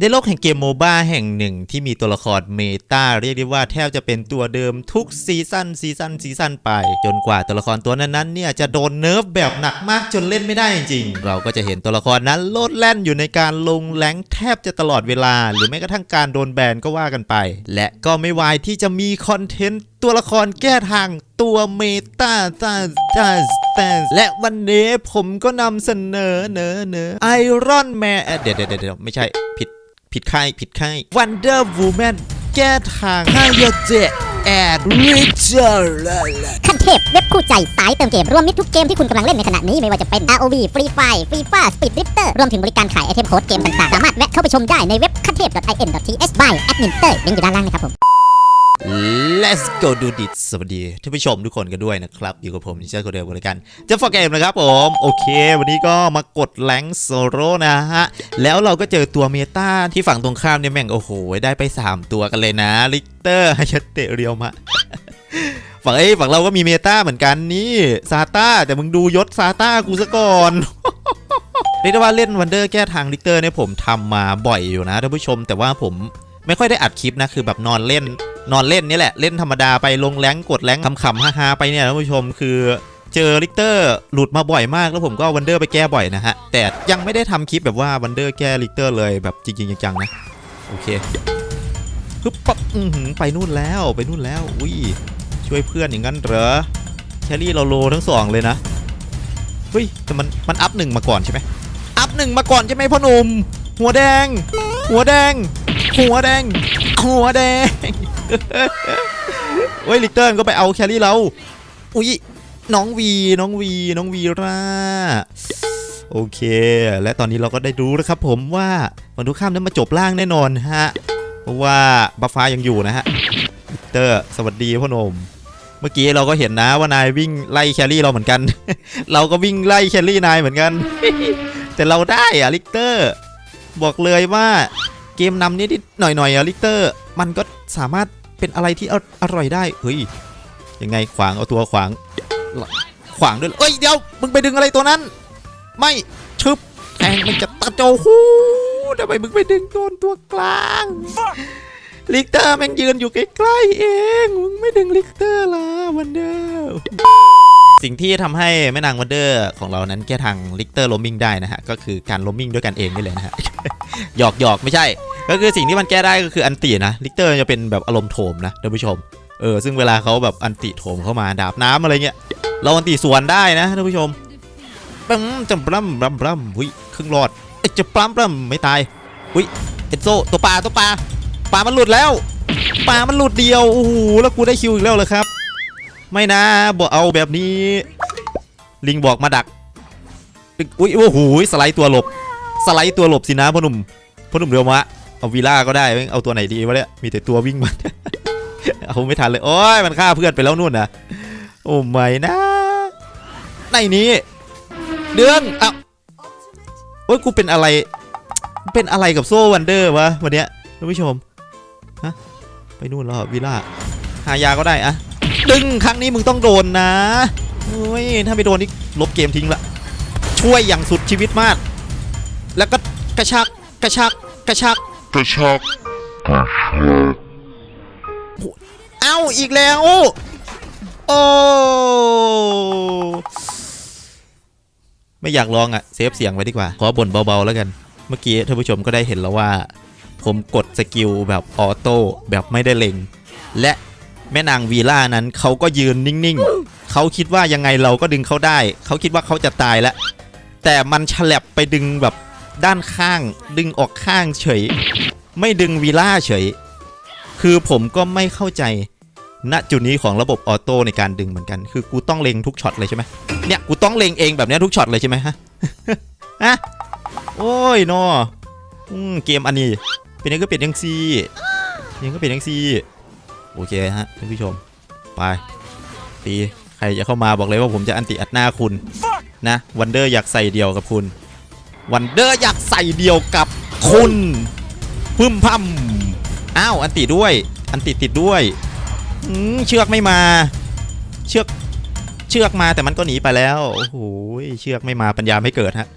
ในโลกแห่งเกมโมบ้าแห่งหนึ่งที่มีตัวละครเมตาเรียกได้ว่าแทบจะเป็นตัวเดิมทุกซีซันซีซันซีซันไป จนกว่าตัวละครตัวนั้นๆเนี่ยจะโดนเนิร์ฟแบบหนักมากจนเล่นไม่ได้จริงๆ เราก็จะเห็นตัวละครนั้นโลดแล่นอยู่ในการลงแรงแทบจะตลอดเวลา หรือแม้กระทั่งการโดนแบนก็ว่ากันไป และก็ไม่วายที่จะมีคอนเทนต์ตัวละครแก้ทางตัวเมตาตาตาตาและวันนี้ผมก็นำเสนอเนอเนอไอรอนแมนเดี๋ยวเดี๋ยวเดี๋ยวไม่ใช่ผิด ผิดค่ายผิดค่าย Wonder Woman แก้ทางให้ยาเจแอดริชาร์ขั้นเทพเว็บคู่ใจสายเติมเกม รวมมิตรทุกเกมที่คุณกำลังเล่นในขณะนี้ ไม่ว่าจะเป็น ROV Free Fire Free Fire Speed Drifter รวมถึงบริการขายไอเทมโค้ดเกมต่างๆ สามารถแวะเข้าไปชมได้ในเว็บขั้นเทพ .in.th by admin เตอร์ลิงก์อยู่ด้านล่างนะครับผม Let's go do this สวัสดีท่านผู้ชมทุกคนกันด้วยนะครับ อยู่กับผมนิชาโคเดลบริการจะฟอร์เกมนะครับผม โอเค วันนี้ก็มากดแรงโซโลนะฮะ แล้วเราก็เจอตัวเมตาที่ฝั่งตรงข้ามเนี่ยแม่ง โอ้โห ได้ไป 3 ตัวกันเลยนะ ลิกเตอร์ฮายเตเรียวมะฝั่งเอ้ฝั่งเราก็มีเมตาเหมือนกันนี่ซาต้าแต่มึงดูยศซาต้ากูซะก่อนเรียกได้ว่าเล่นวันเดอร์แก้ทางลิกเตอร์เนี่ยผมทำมาบ่อยอยู่นะท่านผู้ชมแต่ว่าผมไม่ค่อยได้อัดคลิปนะคือแบบนอนเล่น นอนเล่นนี่แหละ เล่นธรรมดาไปลงแรงกดแรงขำๆฮาๆไปเนี่ยท่านผู้ชมคือเจอลิกเตอร์หลุดมาบ่อยมากแล้วผมก็วันเดอร์ไปแก้บ่อยนะฮะ แต่ยังไม่ได้ทำคลิปแบบว่าวันเดอร์แก้ลิกเตอร์เลยแบบจริงๆจังๆนะ โอเคฮึบปั๊บอือหือไปนู่นแล้วไปนู่นแล้วอุ้ยช่วยเพื่อนอย่างนั้นเหรอแครี่เราโลทั้งสองเลยนะเฮ้ยแต่มันมันอัพหนึ่งมาก่อนใช่ไหมอัพหนึ่งมาก่อนใช่ไหมพ่อหนุ่มหัวแดง หัวแดง หัวแดง หัวแดง เฮ้ยลิกเตอร์มันก็ไปเอาแครี่เรา อุ้ยน้องวีน้องวีน้องวีร่าโอเค และตอนนี้เราก็ได้รู้แล้วครับผมว่าฝั่งทุกข้ามนั้นมาจบล่างแน่นอนฮะ เพราะว่าบัฟฟ้ายังอยู่นะฮะลิเตอร์สวัสดีพ่อหนมเมื่อกี้เราก็เห็นนะว่านายวิ่งไล่แครี่เราเหมือนกัน เราก็วิ่งไล่แครี่นายเหมือนกัน แต่เราได้อะลิกเตอร์ บอกเลยว่าเกมนำนิดๆหน่อยๆอะลิกเตอร์ มันก็สามารถ เป็นอะไรที่อร่อยได้เฮ้ยยังไงขวางเอาตัวขวางขวางด้วยเอ้ยเดี๋ยวมึงไปดึงอะไรตัวนั้น ไม่ชึบแทงมันจะตัดโจหูทำไมมึงไปดึงโดนตัวกลางลิกเตอร์แม่งยืนอยู่ใกล้ๆเองมึงไม่ดึงลิกเตอร์ละวันเดอร์สิ่งที่ทำให้แม่นางวันเดอร์ของเรานั้นแก้ทางลิกเตอร์ล้มมิงได้นะฮะก็คือการล้มมิงด้วยกันเองนี่เลยนะฮะหยอกหยอกไม่ใช่ ก็คือสิ่งที่มันแก้ได้ก็คืออันตินะลิกเตอร์จะเป็นแบบอารมณ์โถมนะท่านผู้ชมเออซึ่งเวลาเขาแบบอันติโถมเข้ามาดาบน้ำอะไรเงี้ยเราอันติสวนได้นะท่านผู้ชมปั๊มจำปล้ำปล้ำปล้ำหุยครึ่งหลอดเอ้จะปล้ำปล้ำไม่ตายหุยเอ็นโซตัวปลาตัวปลาปลามันหลุดแล้วปลามันหลุดเดียวโอ้โหแล้วกูได้คิวอีกแล้วเลยครับ ไม่นะบอกเอาแบบนี้ ลิงบอกมาดักอุ้ยโอ้โหสไลด์ตัวหลบ สไลด์ตัวหลบสินะพ่อหนุ่มพ่อหนุ่มเรียวมะ เอาวีล่าก็ได้เอาตัวไหนดีวะเนี่ยมีแต่ตัววิ่งมาเอาไม่ทันเลยโอ้ยมันฆ่าเพื่อนไปแล้วนู่นนะโอ้ไม่นะ ในนี้ เดือนอะโอ้ยกูเป็นอะไร เป็นอะไรกับโซ่วันเดอร์วะวันเนี้ยท่านผู้ชมฮะไปนู่นแล้ววิล่าหายาก็ได้อะดึงครั้งนี้มึงต้องโดนนะโอ้ยถ้าไม่โดนนี่ลบเกมทิ้งละช่วยอย่างสุดชีวิตมาก แล้วก็กระชากกระชากกระชาก Kachak. Kachak. เอ้าอีกแล้ว โอ้ไม่อยากลองอะ่ะ เซฟเสียงไว้ดีกว่า ขอบ่นเบาๆแล้วกัน เมื่อกี้ท่านผู้ชมก็ได้เห็นแล้วว่า ผมกดสกิลแบบออโต้แบบไม่ได้เล็ง และแม่นางวีล่านั้นเขาก็ยืนนิ่งๆ เขาคิดว่ายังไงเราก็ดึงเขาได้ เขาคิดว่าเขาจะตายแล้ว แต่มันฉลับไปดึงแบบ ด้านข้าง ดึงออกข้างเฉย ไม่ดึงวีล่าเฉย คือผมก็ไม่เข้าใจณจุดนี้ของระบบออโต้ในการดึงเหมือนกัน คือกูต้องเล็งทุกช็อตเลยใช่ไหมเนี่ยกูต้องเล็งเองแบบนี้ทุกช็อตเลยใช่ไหมฮะฮะโอ้ยนออืมเกมอันนี้เป็นยังก็เป็นยังซียังก็เป็นยังซีโอเคฮะท่านผู้ชมไปตีใครจะเข้ามาบอกเลยว่าผมจะอันติอัดหน้าคุณนะวันเดอร์อยากใส่เดียวกับคุณ วันเดอร์อยากใส่เดียวกับคุณพึ่มพัมอ้าวอันติด้วย อันติติดด้วยเชือกไม่มา เชือกเชือกมาแต่มันก็หนีไปแล้วโอ้โหเชือกไม่มาปัญญาไม่เกิดฮะ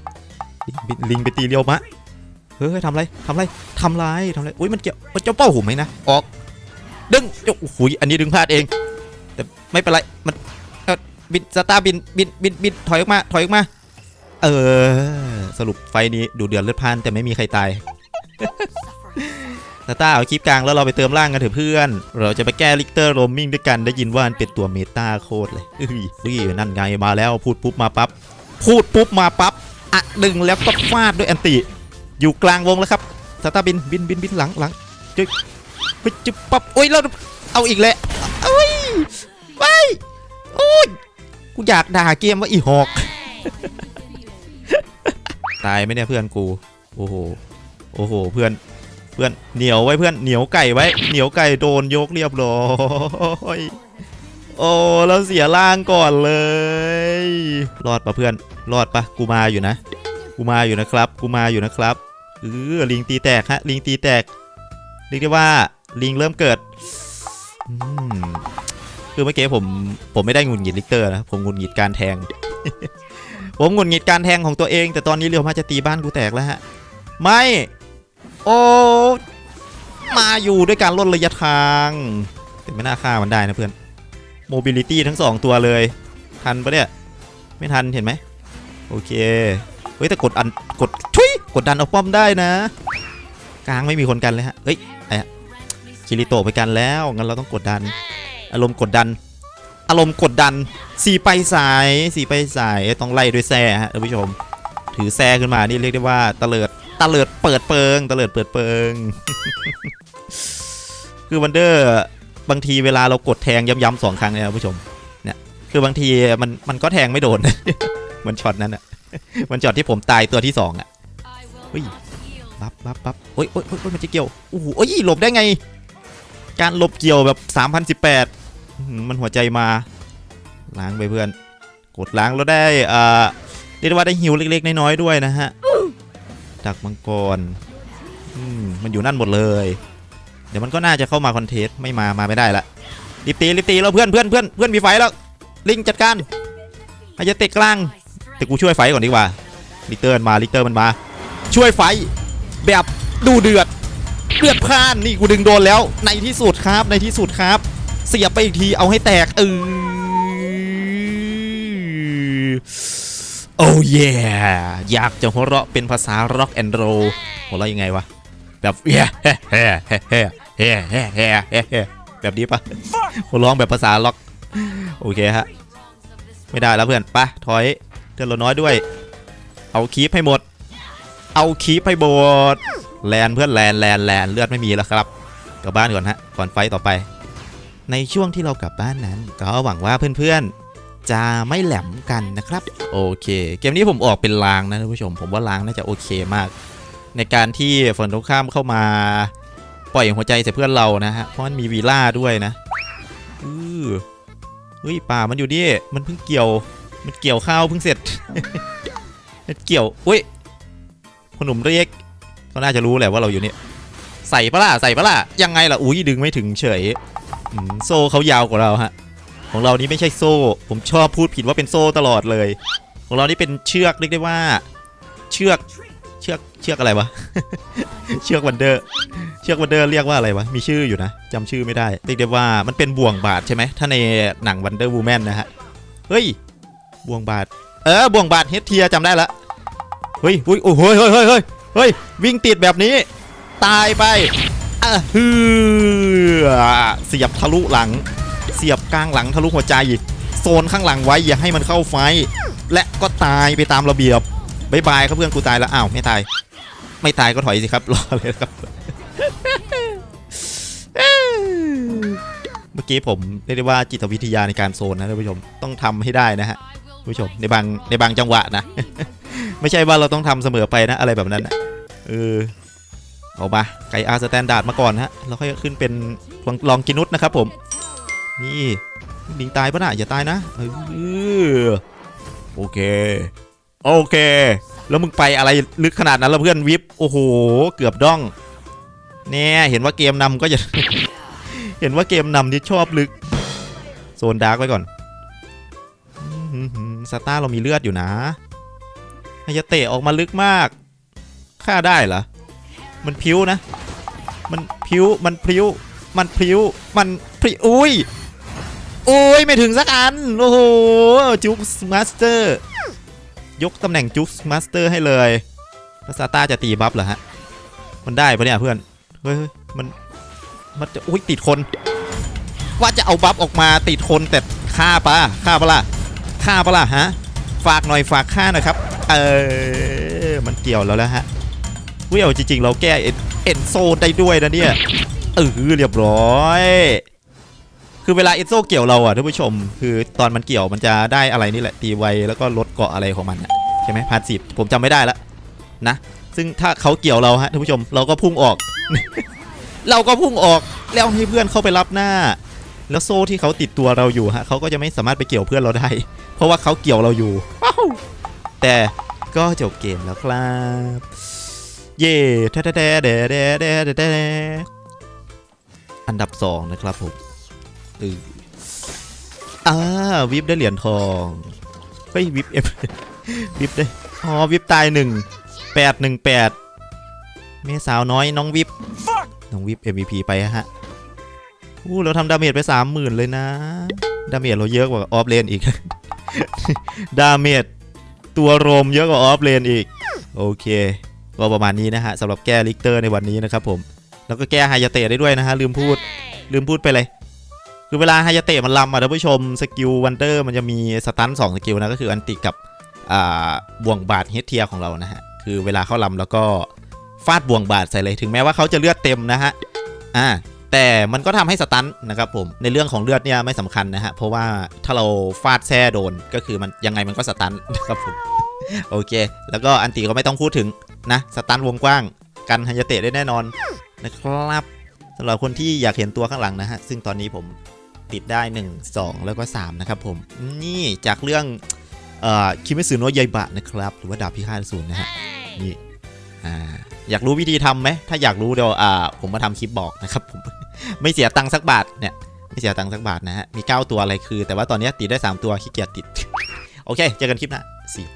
ลิงไปลิงไปตีเรียวมะเฮ้ยทำไรทำไรทำไรทำไรอุ้ยมันเกี่ยวมันเจ้าเป้าหุ่มไหมนะออกดึงเจ้าโอ้โหอันนี้ดึงพลาดเอง แต่ไม่เป็นไรมันบินสตาร์บินบินบินบินถอยออกมาถอยออกมา เออ สรุปไฟนี้ดูเดือดเลือดพล่านแต่ไม่มีใครตายสตาร์เอาคลิปกลางแล้วเราไปเติมร่างกันเถอะเพื่อน เราจะไปแก้ลิกเตอร์โรมมิ่งด้วยกันได้ยินว่ามันเป็นตัวเมตาโคตรเลยเฮ้ยเฮ้ยนั่นไงมาแล้วพูดปุ๊บมาปั๊บพูดปุ๊บมาปั๊บอะดึงแล้วก็ฟาดด้วยแอนติ อยู่กลางวงแล้วครับสตาร์บินบินบินบินหลังหลังจึ๊กไปจึ๊บปั๊บโอ้ยแล้วเอาอีกแล้วเอ้ยไปโอ้ยกูอยากด่าเกมว่าอีหอก ตายไหมเนี่ยเพื่อนกู โอ้โห โอ้โห เพื่อน เพื่อน เหนียวไว้เพื่อน เหนียวไก่ไว้ เหนียวไก่โดนยกเรียบร้อยโอ้แล้วเสียร่างก่อนเลย รอดปะเพื่อน รอดปะกูมาอยู่นะ กูมาอยู่นะครับ กูมาอยู่นะครับ เออ ลิงตีแตกฮะ ลิงตีแตก เรียกได้ว่า ลิงเริ่มเกิดอืมคือเมื่อกี้ผม ผมไม่ได้หงุดหงิดลิกเตอร์นะ ผมหงุดหงิดการแทง ผมหงุดหงิดการแทงของตัวเอง แต่ตอนนี้เรียวมาจะตีบ้านกูแตกแล้วฮะ ไม่ โอ้มาอยู่ด้วยการลดระยะทางแต่ไม่น่าฆ่ามันได้นะเพื่อนโมบิลิตี้ทั้งสองตัวเลย ทันปะเนี่ย ไม่ทันเห็นไหมโอเค เฮ้ยแต่กดอันกดชุยกดดันเอาป้อมได้นะ กลางไม่มีคนกันเลยฮะเฮ้ยไอ้คิริโตะไปกันแล้วงั้นเราต้องกดดัน อารมณ์กดดัน อารมณ์กดดันสีไปสายสีไปสายต้องไล่ด้วยแซ่ฮะท่านผู้ชม ถือแซ่ขึ้นมานี่เรียกได้ว่าตะเลิดตะเลิดเปิดเปิงตะเลิดเปิดเปิง คือวันเดอร์บางทีเวลาเรากดแทงย้ำๆสองครั้งเนี่ยท่านผู้ชมเนี่ยคือบางทีมันมันก็แทงไม่โดนเหมันช็อตนั้นอะมันช็อตที่ผมตายตัวที่สองอะเฮ้ยบับบับบับโอ้ยโอ้ยโอ้ยมันจะเกี่ยวโอ้โหโอ้ยหลบได้ไง การหลบเกี่ยวแบบ 3018อื้อหือ มันหัวใจมาล้างไปเพื่อน กดล้างแล้วได้อ่าเรียกว่าได้ฮิวเล็ก ๆ น้อยๆด้วยนะฮะดักมังกรมมันอยู่นั่นหมดเลย เดี๋ยวมันก็น่าจะเข้ามาคอนเทสต์ไม่มามาไม่ได้ละรีบตีรีบตีแล้วเพื่อนเพื่อนเพื่อนเพื่อนมีไฟแล้วลิงจัดการอ้จะเตะกลางแต่กูช่วยไฟก่อนดีกว่าลิเตอร์มันมาลิเตอร์มันมา ช่วยไฟแบบดูเดือดเดือดพ่านนี่กูดึงโดนแล้วในที่สุดครับในที่สุดครับ เสียบไปอีกทีเอาให้แตกเออโอ้เย่อยากจะหัวเราะเป็นภาษา rock and roll หัวเราะยังไงวะ แบบเฮ้เฮ้เฮ้เฮ้เฮ้เฮ้เฮ้เฮ้เฮ้เฮ้แบบนี้ปะหัวร้องแบบภาษาล็อก โอเคฮะ ไม่ได้แล้วเพื่อนไปะถอยเดือนเราน้อยด้วย เอาคีปให้หมด เอาคีปให้หมดแลนเพื่อนแลนแลนแลนเลือดไม่มีแล้วครับกลับบ้านก่อนฮะก่อนไฟต์ต่อไป ในช่วงที่เรากลับบ้านนั้น ก็หวังว่าเพื่อนๆ จะไม่แหลมกันนะครับ โอเค เกมนี้ผมออกเป็นลางนะท่านผู้ชม ผมว่าลางน่าจะโอเคมาก ในการที่ฝั่งตรงข้ามเข้ามาปล่อยหัวใจใส่เพื่อนเรานะฮะ เพราะมันมีวีล่าด้วยนะอือเฮ้ยป่ามันอยู่ดิ มันเพิ่งเกี่ยว มันเกี่ยวข้าวเพิ่งเสร็จ มันเกี่ยว อุ้ยคนหนุ่มเรียกก็น่าจะรู้แหละว่าเราอยู่นี่ใส่ปะล่ะ ใส่ปะล่ะ ยังไงล่ะ อุ้ยดึงไม่ถึงเฉย โซ่เขายาวกว่าเราฮะ ของเรานี่ไม่ใช่โซ่ ผมชอบพูดผิดว่าเป็นโซ่ตลอดเลย ของเรานี่เป็นเชือกเรียกได้ว่า เชือกเชือกเชือกอะไรวะ เชือกวันเดอร์ เชือกวันเดอร์เรียกว่าอะไรวะ มีชื่ออยู่นะจำชื่อไม่ได้เรียกได้ว่ามันเป็นบ่วงบาทใช่ไหมถ้าในหนังวันเดอร์วูแมนนะฮะ เฮ้ย บ่วงบาทเออ บ่วงบาทเฮดเทียจำได้ละ เฮ้ยเฮ้ยโอ้โหเฮ้ยเฮ้ยเฮ้ยเฮ้ยวิ่งติดแบบนี้ ตายไป อะฮือเสียบทะลุหลัง เสียบกลางหลังทะลุหัวใจ โซนข้างหลังไว้อย่าให้มันเข้าไฟ และก็ตายไปตามระเบียบบายบายครับเพื่อนกูตายแล้วอ้าวไม่ตาย ไม่ตายก็ถอยสิครับรอเลยครับเมื่อกี้ผมเรียกได้ว่าจิตวิทยาในการโซนนะท่านผู้ชมต้องทำให้ได้นะฮะท่านผู้ชมในบางในบางจังหวะนะ ไม่ใช่ว่าเราต้องทำเสมอไปนะอะไรแบบนั้นนะเออ เอามาไก่อาร์สแตนดาร์ดมาก่อนฮะแล้วค่อยขึ้นเป็นลองลองกินุสนะครับผม นี่ลิงตายปะนะอย่าตายนะเออโอเค โอเค แล้วมึงไปอะไรลึกขนาดนั้นแล้วเพื่อนวิบโอ้โห เกือบด้องเนี่ยเห็นว่าเกมนำก็จะเห็นว่าเกมนำที่ชอบลึก โซนดาร์กไว้ก่อนสตาร์เรามีเลือดอยู่นะฮายาเตะออกมาลึกมากฆ่าได้เหรอ มันพิ้วนะ มันพิ้ว มันพิ้ว มันพิ้ว มันพิ้วอุ้ยโอ้ย ไม่ถึงสักอัน โอ้โห จุ๊กมาสเตอร์ ยกตำแหน่งจุ๊กมาสเตอร์ให้เลยแล้วซาต้าจะตีบัฟเหรอฮะ มันได้ปะเนี่ยเพื่อน เฮ้ย มัน มันจะ อุ้ย ติดคน ว่าจะเอาบัฟออกมาติดคนแต่ฆ่าปะฆ่าปะล่ะฆ่าปะล่ะฮะ ฝากหน่อยฝากฆ่าหนะครับ เออ มันเกี่ยวแล้วแล้วฮะ วิเอาจริงๆ เราแก้เอ็นโซได้ด้วยนะเนี่ยเออเรียบร้อย คือเวลาเอ็นโซเกี่ยวเราอะท่านผู้ชม คือตอนมันเกี่ยวมันจะได้อะไรนี่แหละตีไวแล้วก็ลดเกาะอะไรของมันอะใช่ไหมพาสซีฟผมจำไม่ได้ละนะ ซึ่งถ้าเขาเกี่ยวเราฮะท่านผู้ชมเราก็พุ่งออก เราก็พุ่งออกแล้วให้เพื่อนเข้าไปรับหน้า แล้วโซ่ที่เขาติดตัวเราอยู่ฮะเขาก็จะไม่สามารถไปเกี่ยวเพื่อนเราได้ เพราะว่าเขาเกี่ยวเราอยู่แต่ก็จบเกมแล้วครับ เย่แท้แท้แท้แท้แท้แท้แท้อันดับสองนะครับผมเอออ่าวิบได้เหรียญทองเฮ้ยวิบเอฟวิบได้อ๋อวิบตายหนึ่งแปดหนึ่งแปดเมสาวน้อยน้องวิบน้องวิบ MVP ไปฮะอู้เราทำดาเมจไปสามหมื่นเลยนะ ดาเมจเราเยอะกว่าออฟเลนอีก ดาเมจตัวโรมเยอะกว่าออฟเลนอีก โอเค ก็ประมาณนี้นะฮะสำหรับแก้ลิกเตอร์ในวันนี้นะครับผมแล้วก็แก้ไฮยาเตะได้ด้วยนะฮะลืมพูดลืมพูดไปเลยคือเวลาไฮยาเตะมันลำอะท่านผู้ชมสกิลวันเดอร์มันจะมีสตันสองสกิลนะก็คืออันติกับอ่าบ่วงบาดเฮดเทียของเรานะฮะคือเวลาเขาลำแล้วก็ฟาดบ่วงบาดใส่เลยถึงแม้ว่าเขาจะเลือดเต็มนะฮะอ่าแต่มันก็ทำให้สตันนะครับผมในเรื่องของเลือดเนี่ยไม่สำคัญนะฮะเพราะว่าถ้าเราฟาดแซ่โดนก็คือมันยังไงมันก็สตันนะครับผม โอเค แล้วก็อันตีก็ไม่ต้องพูดถึงนะ สตันวงกว้างกันฮันยเตะได้แน่นอนนะครับสำหรับคนที่อยากเห็นตัวข้างหลังนะฮะ ซึ่งตอนนี้ผมติดได้ 1 2 แล้วก็ 3 นะครับผม นี่จากเรื่องเอ่อคิมิสึโนะยายบะนะครับ หรือว่าดาบพิฆาตศูนย์นะฮะ นี่อ่าอยากรู้วิธีทำไหม ถ้าอยากรู้เดี๋ยวอ่าผมมาทำคลิปบอกนะครับผม ไม่เสียตังค์สักบาทเนี่ย ไม่เสียตังค์สักบาทนะฮะ มี 9 ตัวอะไรคือ แต่ว่าตอนนี้ติดได้ 3 ตัวขี้เกียจติด โอเค เจอกันคลิปหน้า See